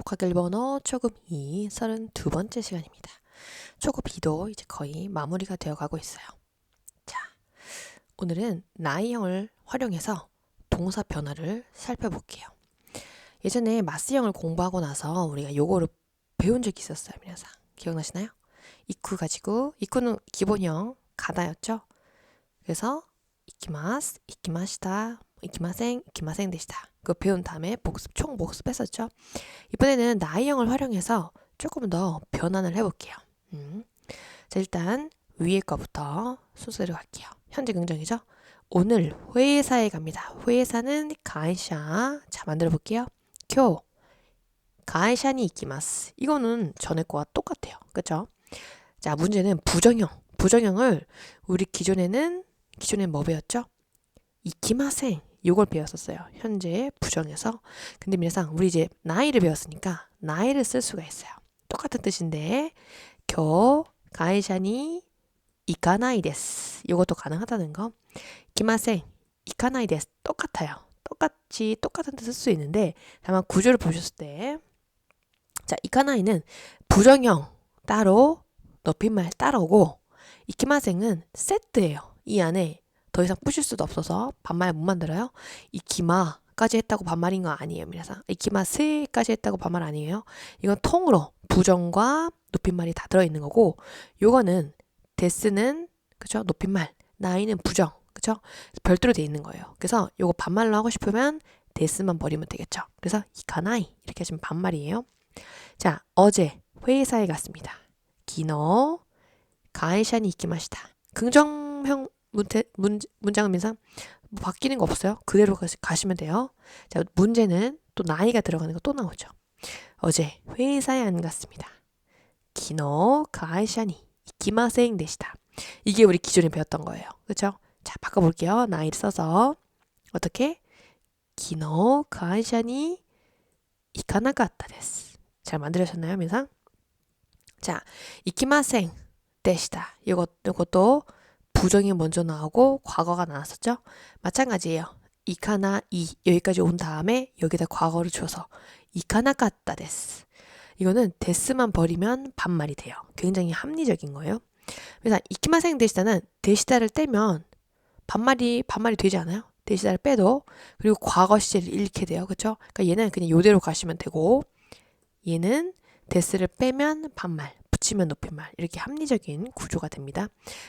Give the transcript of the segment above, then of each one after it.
독학 일본어 초급 2 32번째 시간입니다. 초급 2도 이제 거의 마무리가 되어 가고 있어요. 자, 오늘은 나이형을 활용해서 동사 변화를 살펴볼게요. 예전에 마스형을 공부하고 나서 우리가 요거를 배운 적이 있었어요.皆さん 기억나시나요? 이쿠 가지고 이쿠는 기본형 가다였죠. 그래서 이키마스, 이키마시다, 이키마생, 이키마생 되시다. 그거 배운 다음에 복습 총 복습했었죠. 이번에는 나이형을 활용해서 조금 더 변환을 해볼게요. 음. 자 일단 위에 거부터 순서대로 갈게요. 현재 긍정이죠. 오늘 회사에 갑니다. 회사는 가이샤. 자 만들어 볼게요. 교 가이샤니 이키마스. 이거는 전에 거와 똑같아요. 그죠? 자 문제는 부정형. 부정형을 우리 기존에는 기존엔 뭐 배웠죠? 이키마생. 요걸 배웠었어요. 현재의 부정에서. 근데 민상 우리 이제 나이를 배웠으니까 나이를 쓸 수가 있어요. 똑같은 뜻인데 겨 가이샤니 이카나이 데스. 요것도 가능하다는 거. 기마생 이카나이 데스 똑같아요. 똑같이 똑같은 뜻을 쓸 수 있는데 다만 구조를 보셨을 때 자, 이카나이는 부정형 따로 높임말 따로고 이키마생은 세트예요. 이 안에 더 이상 뿌실 수도 없어서 반말 못 만들어요. 이키마까지 했다고 반말인 거 아니에요, 미라상. 이키마세까지 했다고 반말 아니에요. 이건 통으로 부정과 높임말이 다 들어있는 거고, 요거는 데스는 그죠? 높임말, 나이는 부정, 그죠? 별도로 돼 있는 거예요. 그래서 요거 반말로 하고 싶으면 데스만 버리면 되겠죠. 그래서 이카나이 이렇게 하시면 반말이에요. 자, 어제 회사에 갔습니다. 기노 가이샤니 이키마시다. 긍정형 문태, 문, 문장은 민상 뭐 바뀌는 거 없어요. 그대로 가시, 가시 면 돼요. 자, 문제는 또 나이가 들어가는 거 또 나오죠. 어제 회사에 안 갔습니다. 기노 가이샤니 이키마생 되시다. 이게 우리 기존에 배웠던 거예요. 그렇죠? 자, 바꿔 볼게요. 나이를 써서 어떻게? 기노 가이샤니 이카나가타 데스. 잘 만들으셨나요, 민상? 자, 이키마생 되시다. 이것, 이것도 부정이 먼저 나오고 과거가 나왔었죠? 마찬가지예요. 이카나 이 여기까지 온 다음에 여기다 과거를 줘서 이카나 까따 데스. 이거는 데스만 버리면 반말이 돼요. 굉장히 합리적인 거예요. 그래서 이키마생 데시다는 데시다를 떼면 반말이 반말이 되지 않아요? 데시다를 빼도 그리고 과거 시제를 잃게 돼요. 그렇죠? 그러니까 얘는 그냥 요대로 가시면 되고 얘는 데스를 빼면 반말, 붙이면 높임말 이렇게 합리적인 구조가 됩니다.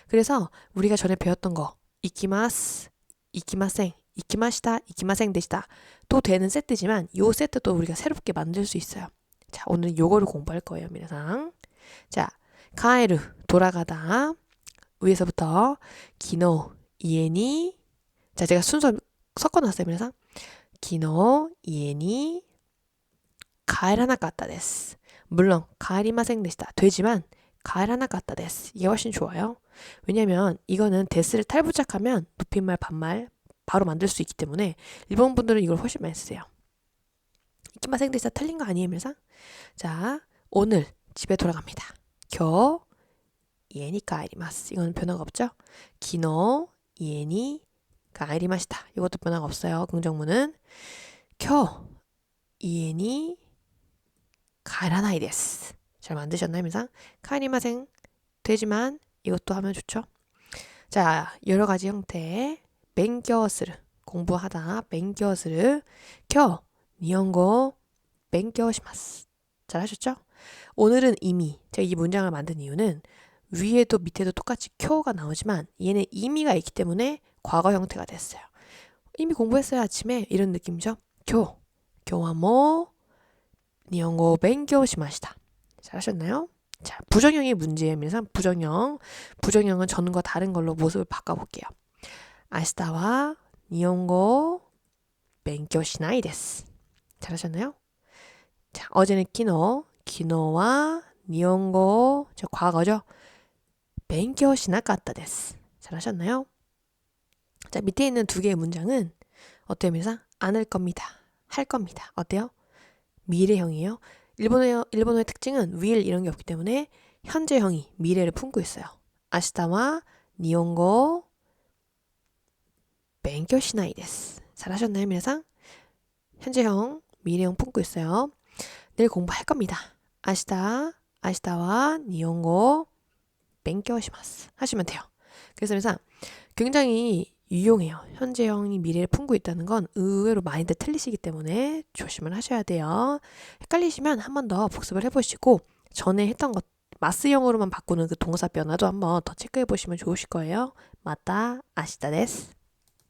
그래서 우리가 전에 배웠던 거 이키마스, 이키마생, 이키마시다, 이키마생 되시다 또 되는 세트지만 요 세트도 우리가 새롭게 만들 수 있어요. 자, 오늘 요거를 공부할 거예요, 미나상. 자, 카에르 돌아가다 위에서부터 기노 이에니 자, 제가 순서 섞어놨어요, 미나상. 기노 이에니 가에라나까다 데스. 물론 가에리마생 되시다 되지만 가에라나까다 데스. 이게 훨씬 좋아요. 왜냐면 이거는 데스를 탈부착하면 높임말 반말 바로 만들 수 있기 때문에 일본 분들은 이걸 훨씬 많이 쓰세요. 이키마생 데시다 틀린 거 아니에요, 밀상? 자, 오늘 집에 돌아갑니다. 겨 이에니 가에리마스. 이거는 변화가 없죠? 기노 이에니 가에리마시다. 이것도 변화가 없어요. 긍정문은 켜 이에니 가라나이 데스. 잘 만드셨나요, 민상? 카이리마생 되지만 이것도 하면 좋죠. 자, 여러 가지 형태. 뱅겨스를 공부하다 뱅겨스를 켜 니온고 뱅겨시마스. 잘 하셨죠? 오늘은 이미 제가 이 문장을 만든 이유는 위에도 밑에도 똑같이 켜가 나오지만 얘는 이미가 있기 때문에 과거 형태가 됐어요. 이미 공부했어요 아침에 이런 느낌이죠. 교 교와모 니온고 뱅교 시마시다. 잘하셨나요? 자 부정형이 문제입니다. 부정형 부정형은 전과 다른 걸로 모습을 바꿔볼게요. 아시다와 니온고 뱅교 시나이 데스. 잘하셨나요? 자 어제는 키노 키노와 니온고 저 과거죠. 뱅교 시나까다 데스. 잘하셨나요? 자 밑에 있는 두 개의 문장은 어때요, 미사? 안할 겁니다. 할 겁니다. 어때요? 미래형이에요. 일본어, 일본어의 특징은 will 이런 게 없기 때문에 현재형이 미래를 품고 있어요. 아시타와 니온고 뱅교시나이 데스. 잘하셨나요, 미래상? 현재형, 미래형 품고 있어요. 내일 공부할 겁니다. 아시다, 아시다와 니온고 뱅교시마스 하시면 돼요. 그래서 미래상 굉장히 유용해요. 현재형이 미래를 품고 있다는 건 의외로 많이들 틀리시기 때문에 조심을 하셔야 돼요. 헷갈리시면 한 번 더 복습을 해보시고 전에 했던 것 마스형으로만 바꾸는 그 동사 변화도 한번 더 체크해 보시면 좋으실 거예요. 맞다, 아시다 데스.